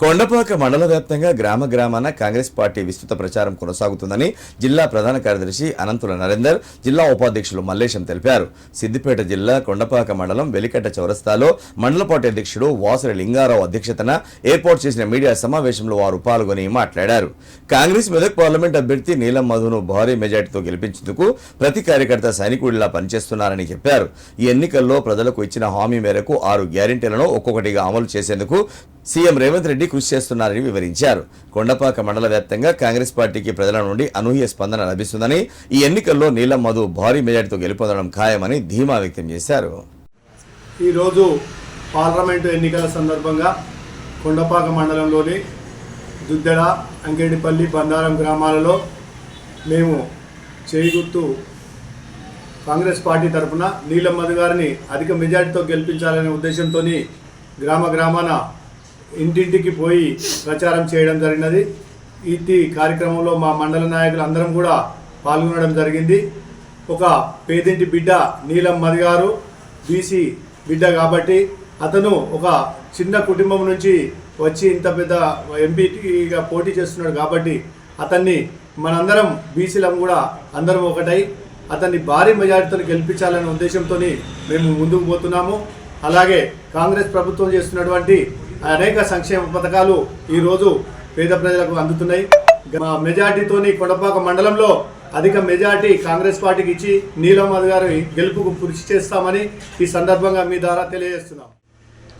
కొండపాక మండల వ్యాప్తంగా గ్రామ గ్రామాన కాంగ్రెస్ పార్టీ విస్తృత ప్రచారం కొనసాగుతుందని జిల్లా ప్రధాన కార్యదర్శి అనంతుల నరేందర్ జిల్లా ఉపాధ్యక్షులు మల్లేశం తెలిపారు. సిద్దిపేట జిల్లా కొండపాక మండలం వెలికట్ట చౌరస్తాలో మండల పార్టీ అధ్యక్షుడు వాసరి లింగారావు అధ్యక్షతన ఏర్పాటు చేసిన మీడియా సమావేశంలో వారు పాల్గొని మాట్లాడారు. కాంగ్రెస్ మెదక్ పార్లమెంట్ అభ్యర్థి నీలం మధును భారీ మెజార్టీతో గెలిపించేందుకు ప్రతి కార్యకర్త సైనికుడిలా పనిచేస్తున్నారని చెప్పారు. ఈ ఎన్నికల్లో ప్రజలకు ఇచ్చిన హామీ మేరకు ఆరు గ్యారెంటీలను ఒక్కొక్కటిగా అమలు చేసేందుకు సీఎం రేవంత్ రెడ్డి కృషి చేస్తున్నారని వివరించారు. కొండపాక మండల వ్యాప్తంగా కాంగ్రెస్ పార్టీకి ప్రజల నుండి అనూహ్య స్పందన లభిస్తుందని ఈ ఎన్నికల్లో నీలం మధు భారీ మెజార్టీతో గెలుపొందడం ఖాయమని ధీమా వ్యక్తం చేశారు. ఈరోజు పార్లమెంటు ఎన్నికల సందర్భంగా కొండపాక మండలంలోని దుద్దెడ అంగేడిపల్లి బందారం గ్రామాలలో మేము చేయిగుర్తు కాంగ్రెస్ పార్టీ తరఫున నీలం మధు గారిని అధిక మెజార్టీతో గెలిపించాలనే ఉద్దేశంతో గ్రామ గ్రామాన ఇంటింటికి పోయి ప్రచారం చేయడం జరిగినది. ఈ కార్యక్రమంలో మా మండల నాయకులు అందరం కూడా పాల్గొనడం జరిగింది. ఒక పేదింటి బిడ్డ నీలం మది గారు బీసీ బిడ్డ కాబట్టి అతను ఒక చిన్న కుటుంబం నుంచి వచ్చి ఇంత పెద్ద ఎంపీగా పోటీ చేస్తున్నాడు కాబట్టి అతన్ని మనందరం బీసీలం కూడా అందరం ఒకటై అతన్ని భారీ మెజార్టీతో గెలిపించాలనే ఉద్దేశంతో మేము ముందుకు పోతున్నాము. అలాగే కాంగ్రెస్ ప్రభుత్వం చేస్తున్నటువంటి అనేక సంక్షేమ పథకాలు ఈరోజు పేద ప్రజలకు అందుతున్నాయి. మా మెజార్టీతోని కొడపాక మండలంలో అధిక మెజార్టీ కాంగ్రెస్ పార్టీకి ఇచ్చి నీలమ్మద్ గారి గెలుపుకు కృషి చేస్తామని ఈ సందర్భంగా మీ ద్వారా తెలియజేస్తున్నాం.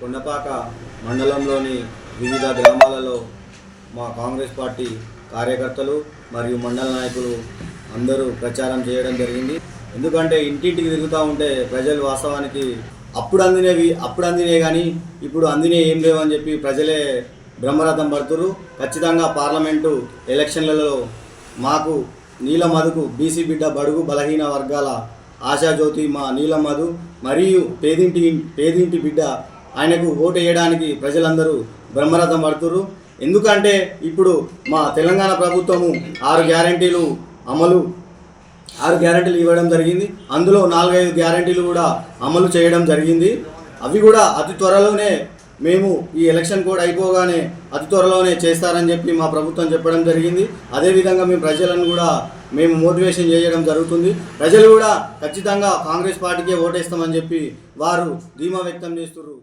కొండపాక మండలంలోని వివిధ గ్రామాలలో మా కాంగ్రెస్ పార్టీ కార్యకర్తలు మరియు మండల నాయకులు అందరూ ప్రచారం చేయడం జరిగింది. ఎందుకంటే ఇంటింటికి తిరుగుతూ ఉంటే ప్రజలు వాస్తవానికి అప్పుడు అందినవి అప్పుడు అందినే కానీ ఇప్పుడు అందినే ఏం లేవని చెప్పి ప్రజలే బ్రహ్మరథం పడుతురు ఖచ్చితంగా పార్లమెంటు ఎలక్షన్లలో మాకు నీలమధుకు బీసీ బిడ్డ బడుగు బలహీన వర్గాల ఆశాజ్యోతి మా నీలమధు మరియు పేదింటి పేదింటి బిడ్డ ఆయనకు ఓటు వేయడానికి ప్రజలందరూ బ్రహ్మరథం పడుతురు ఎందుకంటే ఇప్పుడు మా తెలంగాణ ప్రభుత్వము ఆరు గ్యారంటీలు అమలు ఆరు గ్యారంటీలు ఇవ్వడం జరిగింది. అందులో నాలుగైదు గ్యారంటీలు కూడా అమలు చేయడం జరిగింది. అవి కూడా అతి త్వరలోనే మేము ఈ ఎలక్షన్ కూడా అయిపోగానే అతి త్వరలోనే చేస్తారని చెప్పి మా ప్రభుత్వం చెప్పడం జరిగింది. అదేవిధంగా మేము ప్రజలను కూడా మేము మోటివేషన్ చేయడం జరుగుతుంది. ప్రజలు కూడా ఖచ్చితంగా కాంగ్రెస్ పార్టీకే ఓటేస్తామని చెప్పి వారు ధీమా వ్యక్తం చేస్తున్నారు.